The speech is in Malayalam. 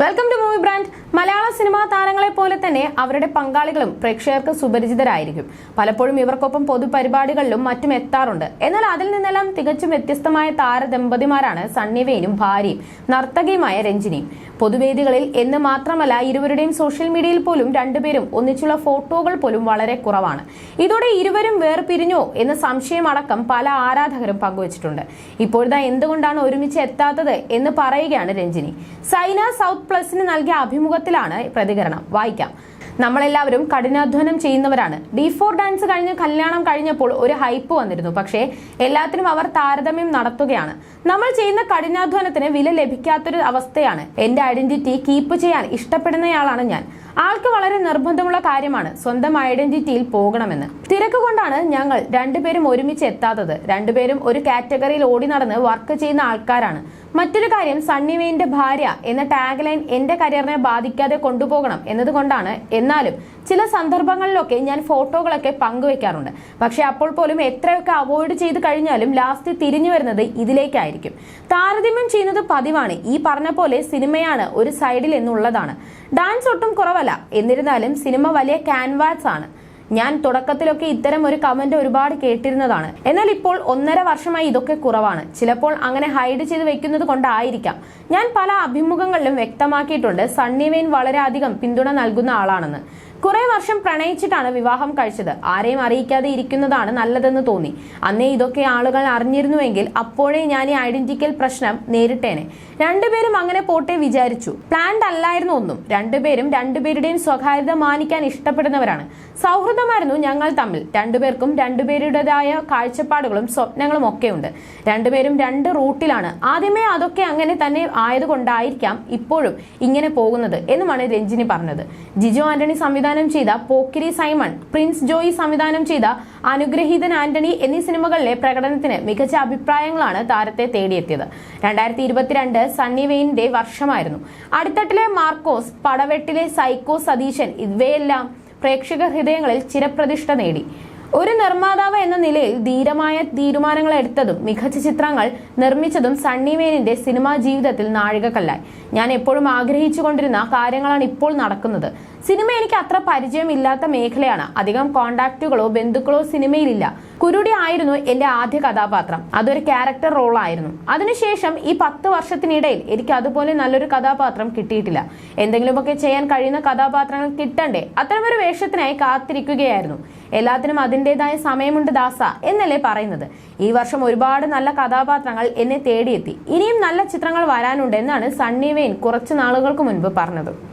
Welcome to movie brand Malayala cinema താരങ്ങളെ പോലെ തന്നെ അവരുടെ പങ്കാളികളും പ്രേക്ഷകർക്ക് സുപരിചിതരായിരിക്കും. പലപ്പോഴും ഇവർക്കൊപ്പം പൊതുപരിപാടികളിലും മറ്റും എത്താറുണ്ട്. എന്നാൽ അതിൽ നിന്നെല്ലാം തികച്ചും വ്യത്യസ്തമായ താരദമ്പതിമാരാണ് സണ്ണി വെയിനും ഭാര്യയും നർത്തകിയുമായ രഞ്ജിനിയും. പൊതുവേദികളിൽ എന്ന് മാത്രമല്ല ഇരുവരുടെയും സോഷ്യൽ മീഡിയയിൽ പോലും രണ്ടുപേരും ഒന്നിച്ചുള്ള ഫോട്ടോകൾ പോലും വളരെ കുറവാണ്. ഇതോടെ ഇരുവരും വേർപിരിഞ്ഞോ എന്ന സംശയമടക്കം പല ആരാധകരും പങ്കുവച്ചിട്ടുണ്ട്. ഇപ്പോഴത്തെ എന്തുകൊണ്ടാണ് ഒരുമിച്ച് എത്താത്തത് എന്ന് പറയുകയാണ് രഞ്ജിനി. സൈന സൗത്ത് പ്ലസിന് നൽകിയ അഭിമുഖത്തിലാണ് പ്രതികരണം. വായിക്കാം. നമ്മളെല്ലാവരും കഠിനാധ്വാനം ചെയ്യുന്നവരാണ്. ഡി ഫോർ ഡാൻസ് കഴിഞ്ഞ് കല്യാണം കഴിഞ്ഞപ്പോൾ ഒരു ഹൈപ്പ് വന്നിരുന്നു. പക്ഷേ എല്ലാത്തിനും അവർ താരതമ്യം നടത്തുകയാണ്. നമ്മൾ ചെയ്യുന്ന കഠിനാധ്വാനത്തിന് വില ലഭിക്കാത്തൊരു അവസ്ഥയാണ്. എന്റെ ഐഡന്റിറ്റി കീപ്പ് ചെയ്യാൻ ഇഷ്ടപ്പെടുന്നയാളാണ് ഞാൻ. ആൾക്ക് വളരെ നിർബന്ധമുള്ള കാര്യമാണ് സ്വന്തം ഐഡന്റിറ്റിയിൽ പോകണമെന്ന്. തിരക്ക് കൊണ്ടാണ് ഞങ്ങൾ രണ്ടുപേരും ഒരുമിച്ച് എത്താത്തത്. രണ്ടുപേരും ഒരു കാറ്റഗറിയിൽ ഓടി നടന്ന് വർക്ക് ചെയ്യുന്ന ആൾക്കാരാണ്. മറ്റൊരു കാര്യം സണ്ണി വെയിന്റെ ഭാര്യ എന്ന ടാഗ് ലൈൻ എന്റെ കരിയറിനെ ബാധിക്കാതെ കൊണ്ടുപോകണം എന്നതുകൊണ്ടാണ്. എന്നാലും ചില സന്ദർഭങ്ങളിലൊക്കെ ഞാൻ ഫോട്ടോകളൊക്കെ പങ്കുവെക്കാറുണ്ട്. പക്ഷെ അപ്പോൾ പോലും എത്രയൊക്കെ അവോയ്ഡ് ചെയ്ത് കഴിഞ്ഞാലും ലാസ്റ്റ് തിരിഞ്ഞു വരുന്നത് ഇതിലേക്കായിരിക്കും. താരതമ്യം ചെയ്യുന്നത് പതിവാണ്. ഈ പറഞ്ഞ പോലെ സിനിമയാണ് ഒരു സൈഡിൽ എന്നുള്ളതാണ്. ഡാൻസ് ഒട്ടും കുറവല്ല. എന്നിരുന്നാലും സിനിമ വലിയ ക്യാൻവാസ് ആണ്. ഞാൻ തുടക്കത്തിലൊക്കെ ഇത്തരം ഒരു കമന്റ് ഒരുപാട് കേട്ടിരുന്നതാണ്. എന്നാൽ ഇപ്പോൾ ഒന്നര വർഷമായി ഇതൊക്കെ കുറവാണ്. ചിലപ്പോൾ അങ്ങനെ ഹൈഡ് ചെയ്ത് വെക്കുന്നത് കൊണ്ടായിരിക്കാം. ഞാൻ പല അഭിമുഖങ്ങളിലും വ്യക്തമാക്കിയിട്ടുണ്ട് സണ്ണി വെയിൻ വളരെയധികം പിന്തുണ നൽകുന്ന ആളാണെന്ന്. കുറെ വർഷം പ്രണയിച്ചിട്ടാണ് വിവാഹം കഴിച്ചത്. ആരെയും അറിയിക്കാതെ ഇരിക്കുന്നതാണ് നല്ലതെന്ന് തോന്നി. അന്നേ ഇതൊക്കെ ആളുകൾ അറിഞ്ഞിരുന്നുവെങ്കിൽ അപ്പോഴേ ഞാൻ ഈ ഐഡന്റിക്കൽ പ്രശ്നം നേരിട്ടേനെ. രണ്ടുപേരും അങ്ങനെ പോട്ടെ വിചാരിച്ചു. പ്ലാൻഡ് അല്ലായിരുന്നു ഒന്നും. രണ്ടുപേരും രണ്ടുപേരുടെയും സ്വകാര്യത മാനിക്കാൻ ഇഷ്ടപ്പെടുന്നവരാണ്. സൗഹൃദമായിരുന്നു ഞങ്ങൾ തമ്മിൽ. രണ്ടുപേർക്കും രണ്ടുപേരുടേതായ കാഴ്ചപ്പാടുകളും സ്വപ്നങ്ങളും ഒക്കെ ഉണ്ട് രണ്ടുപേരും രണ്ട് റൂട്ടിലാണ്. ആദ്യമേ അതൊക്കെ അങ്ങനെ തന്നെ ആയതുകൊണ്ടായിരിക്കാം ഇപ്പോഴും ഇങ്ങനെ പോകുന്നത് എന്നുമാണ് രഞ്ജിനി പറഞ്ഞത്. ജിജു ആന്റണി സംവിധാനം ചെയ്ത പോക്കിരി സൈമൺ പ്രിൻസ് ജോയി സംവിധാനം ചെയ്ത അനുഗ്രഹീതൻ ആന്റണി എന്നീ സിനിമകളിലെ പ്രകടനത്തിന് മികച്ച അഭിപ്രായങ്ങളാണ് താരത്തെ തേടിയെത്തിയത്. രണ്ടായിരത്തി ഇരുപത്തിരണ്ട് സണ്ണി വെയിന്റെ വർഷമായിരുന്നു. അടിത്തട്ടിലെ മാർക്കോസ് പടവെട്ടിലെ സൈക്കോ സതീശൻ ഇവയെല്ലാം പ്രേക്ഷക ഹൃദയങ്ങളിൽ ചിരപ്രതിഷ്ഠ നേടി. ഒരു നിർമ്മാതാവ് എന്ന നിലയിൽ ധീരമായ തീരുമാനങ്ങൾ എടുത്തതും മികച്ച ചിത്രങ്ങൾ നിർമ്മിച്ചതും സണ്ണി മേനിന്റെ സിനിമാ ജീവിതത്തിൽ നാഴികക്കല്ലായി. ഞാൻ എപ്പോഴും ആഗ്രഹിച്ചുകൊണ്ടിരുന്ന കാര്യങ്ങളാണ് ഇപ്പോൾ നടക്കുന്നത്. സിനിമ എനിക്ക് അത്ര പരിചയമില്ലാത്ത മേഖലയാണ്. അധികം കോണ്ടാക്റ്റുകളോ ബന്ധുക്കളോ സിനിമയിലില്ല. കുരുടി ആയിരുന്നു എന്റെ ആദ്യ കഥാപാത്രം. അതൊരു ക്യാരക്ടർ റോൾ ആയിരുന്നു. അതിനുശേഷം ഈ പത്ത് വർഷത്തിനിടയിൽ എനിക്ക് അതുപോലെ നല്ലൊരു കഥാപാത്രം കിട്ടിയിട്ടില്ല. എന്തെങ്കിലുമൊക്കെ ചെയ്യാൻ കഴിയുന്ന കഥാപാത്രങ്ങൾ കിട്ടണ്ടേ? അത്തരമൊരു വേഷത്തിനായി കാത്തിരിക്കുകയായിരുന്നു. എല്ലാത്തിനും അതിന്റെതായ സമയമുണ്ട് ദാസ എന്നല്ലേ പറയുന്നത്. ഈ വർഷം ഒരുപാട് നല്ല കഥാപാത്രങ്ങൾ എന്നെ തേടിയെത്തി. ഇനിയും നല്ല ചിത്രങ്ങൾ വരാനുണ്ട് എന്നാണ് സണ്ണി വെയിൻ കുറച്ച് നാളുകൾക്ക് മുൻപ് പറഞ്ഞത്.